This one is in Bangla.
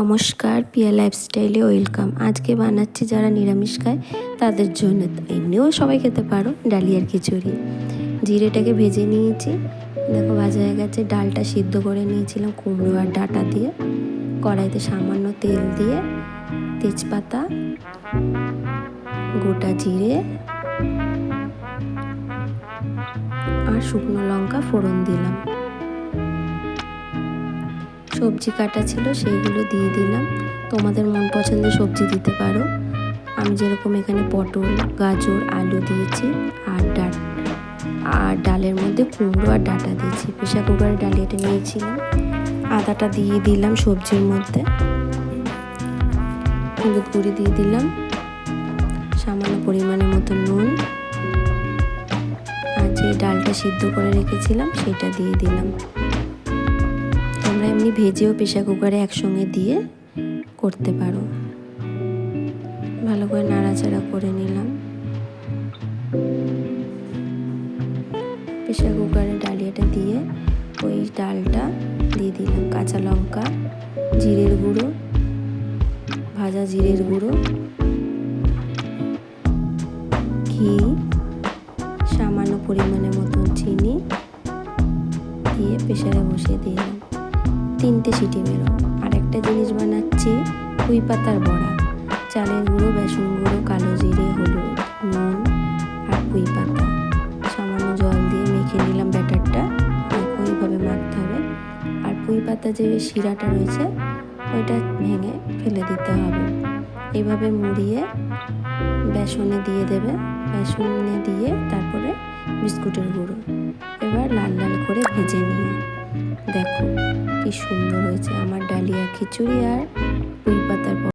নমস্কার, পিয়া লাইফস্টাইলে ওয়েলকাম। আজকে বানাচ্ছি যারা নিরামিষ খায়, তাদের জন্য। এমনিও সবাই খেতে পারো ডালিয়ার খিচুড়ি। জিরেটাকে ভেজে নিয়েছি। দেখো, ভাজা হয়ে গেছে। ডালটা সিদ্ধ করে নিয়েছিলাম কুমড়ো আর ডাটা দিয়ে। কড়াইতে সামান্য তেল দিয়ে তেজপাতা, গোটা জিরে আর শুকনো লঙ্কা ফোড়ন দিলাম। সবজি কাটা ছিল, সেইগুলো দিয়ে দিলাম। তোমাদের মন পছন্দের সবজি দিতে পারো। আমি যেরকম এখানে পটল, গাজর, আলু দিয়েছি আর ডাট আর ডালের মধ্যে কুমড়ো আর ডাটা দিয়েছি। প্রেশার কুকারে ডালিয়াটা নিয়েছিলাম। আদাটা দিয়ে দিলাম সবজির মধ্যে। হলুদ গুঁড়ি দিয়ে দিলাম। সামান্য পরিমাণের মতো নুন। আর যে ডালটা সিদ্ধ করে রেখেছিলাম, সেটা দিয়ে দিলাম। এমনি ভেজেও প্রেশার কুকারে একসঙ্গে দিয়ে করতে পারো। ভালো করে নাড়াচাড়া করে নিলাম। প্রেশার কুকারে ডালিয়াটা দিয়ে ওই ডালটা দিয়ে দিলাম। কাঁচা লঙ্কা, জিরের গুঁড়ো, ভাজা জিরের গুঁড়ো, ঘি, সামান্য পরিমাণের মতন চিনি দিয়ে প্রেশারে বসিয়ে দিলাম। তিনটে সিটি বেরো আর একটা জিনিস বানাচ্ছি কুই পাতার বড়া। চালের গুঁড়ো, বেসন গুঁড়ো, কালো জিরে, হলুদ, নুন আর কুই পাতা। সামান্য জল দিয়ে মেখে নিলাম ব্যাটারটা। এইভাবে মাখতে হবে। আর পুঁই পাতা যে শিরাটা রয়েছে, ওইটা ভেঙে ফেলে দিতে হবে। এইভাবে মুড়িয়ে বেসনে দিয়ে দেবে। বেসনে দিয়ে তারপরে বিস্কুটের গুঁড়ো। এবার লাল লাল করে ভেজে নিয়ে দেখো। কি সুন্দর হয়েছে আমার ডালিয়া খিচুড়ি আর পুঁই পাতার